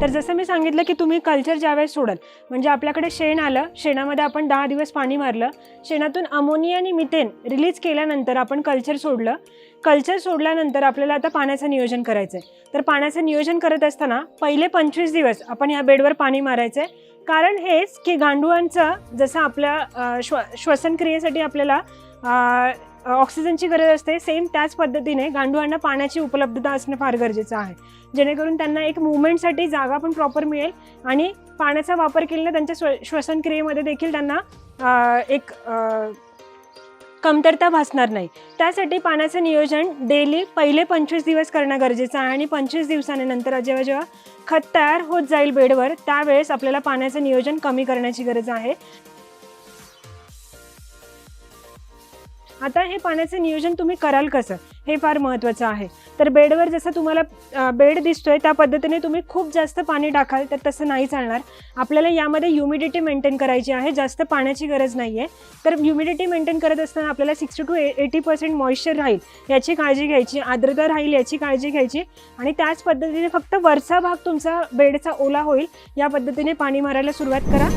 तर जसं मी सांगितलं की तुम्ही कल्चर ज्यावेळेस सोडाल म्हणजे आपल्याकडे शेण आलं शेणामध्ये आपण दहा दिवस पाणी मारलं शेणातून अमोनिया आणि मिथेन रिलीज केल्यानंतर आपण कल्चर सोडलं. कल्चर सोडल्यानंतर आपल्याला आता पाण्याचं नियोजन करायचं आहे तर पाण्याचं नियोजन करत असताना पहिले पंचवीस दिवस आपण या बेडवर पाणी मारायचं आहे कारण हेच की गांडुळांचं जसं आपल्या श्व श्वसनक्रियेसाठी आपल्याला ऑक्सिजनची गरज असते. सेम त्याच पद्धतीने गांडुळांना पाण्याची उपलब्धता असणं फार गरजेचं आहे. जेणेकरून त्यांना एक मुवमेंटसाठी जागा पण प्रॉपर मिळेल आणि पाण्याचा वापर केल्याने त्यांच्या स्व श्वसनक्रियेमध्ये देखील त्यांना एक कमतरता भासणार नाही. त्यासाठी पाण्याचं नियोजन डेली पहिले पंचवीस दिवस करणं गरजेचं आहे आणि पंचवीस दिवसानंतर जेव्हा जेव्हा खत तयार होत जाईल बेडवर त्यावेळेस आपल्याला पाण्याचं नियोजन कमी करण्याची गरज आहे. आता हे पाण्याचं नियोजन तुम्ही कराल कसं? हे फार महत्त्वाचं आहे. तर बेडवर जसं तुम्हाला बेड दिसतोय त्या पद्धतीने तुम्ही खूप जास्त पाणी टाकाल तर तसं नाही चालणार. आपल्याला यामध्ये ह्युमिडिटी मेंटेन करायची आहे जास्त पाण्याची गरज नाही आहे तर ह्युमिडिटी मेंटेन करत असताना आपल्याला sixty two eighty percent moisture राहील याची काळजी घ्यायची आर्द्रता राहील याची काळजी घ्यायची. आणि त्याच पद्धतीने फक्त वरचा भाग तुमचा बेडचा ओला होईल या पद्धतीने पाणी मारायला सुरुवात करा.